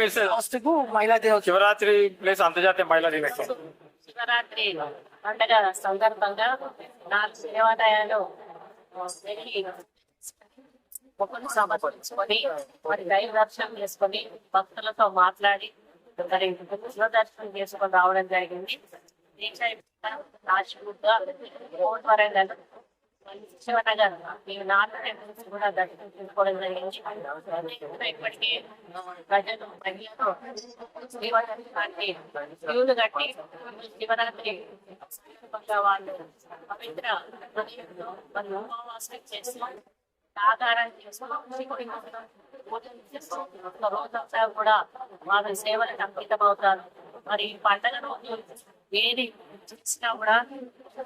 Message. లాస్ట్కు మహిళా దినోత్సవం శివరాత్రి ప్లస్ అంతర్జాతీయ మహిళా దినోత్సవం. శివరాత్రి పండగ సందర్భంగా నాలుగు దేవాలయాలు వెళ్ళి మొక్కులు సమర్పించుకొని మరి దైవ దర్శనం చేసుకొని భక్తులతో మాట్లాడి మరి శివ దర్శనం చేసుకొని రావడం జరిగింది. దీక్ష రాజగుడ్డ కోట్ వరంగల్ శివనగర్ నాలుగు టెంపుల్స్ కూడా జరిగింది ఇప్పటికే ప్రజలు మహిళలు క్యూలు కట్టి శివరాత్రి వాళ్ళు పవిత్ర హృదయంతో మరి ఉపవాసం ఆధారం చేసుకుని పూజలు చేస్తూ ఒక రోజంతా కూడా వారి సేవలకు అంకితం అవుతారు మరి ఈ పండగ రోజు ఏది చేసినా కూడా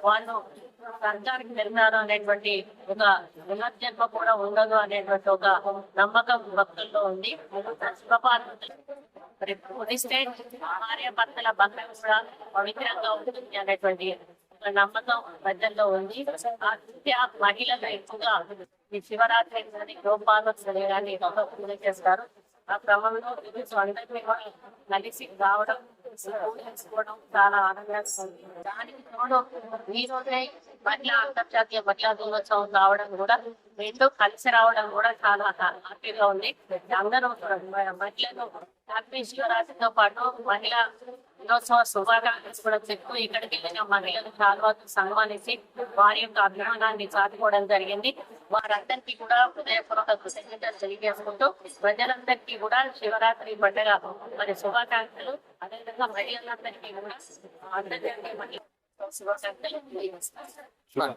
వాళ్ళు స్వర్గానికి వెళ్తారు అనేటువంటి ఒక పునర్జన్మ కూడా ఉండదు అనేటువంటి ఒక నమ్మకం భక్తుల్లో ఉంది. శివపార్వతులు మరి పూజిస్తే భార్య భర్తల బంధం కూడా పవిత్రంగా ఉంటుంది అనేటువంటి ఒక నమ్మకం పెద్దల్లో ఉంది. ఆ మహిళలు ఎక్కువగా ఈ శివరాత్రి కానీ గోపాలోత్సవం కానీ పూజ చేస్తారు. ఆ క్రమంలో అందరినీ కూడా కలిసి రావడం పూజించుకోవడం చాలా ఆనందంగా ఉంది దానికి తోడు ఈ రోజే మహిళా అంతర్జాతీయ మహిళా దినోత్సవం రావడం కూడా రెండు కలిసి రావడం కూడా చాలా హ్యాపీగా ఉంది అందరూ మహిళలు హ్యాపీ శివరాత్రితో పాటు మహిళా దినోత్సవ శుభాకాంక్షలు కూడా చెప్తూ ఇక్కడికి వెళ్ళిన మహిళలు చాలా సన్మానించి వారి యొక్క అభిమానాన్ని చాటుకోవడం జరిగింది. వారందరికీ కూడా హృదయపూర్వక కృతజ్ఞతలు తెలియజేసుకుంటూ ప్రజలందరికీ కూడా శివరాత్రి పండుగ మరి శుభాకాంక్షలు. అదేవిధంగా మహిళలందరికీ కూడా అందరికీ శుభాకాంక్షలు తెలియజేస్తారు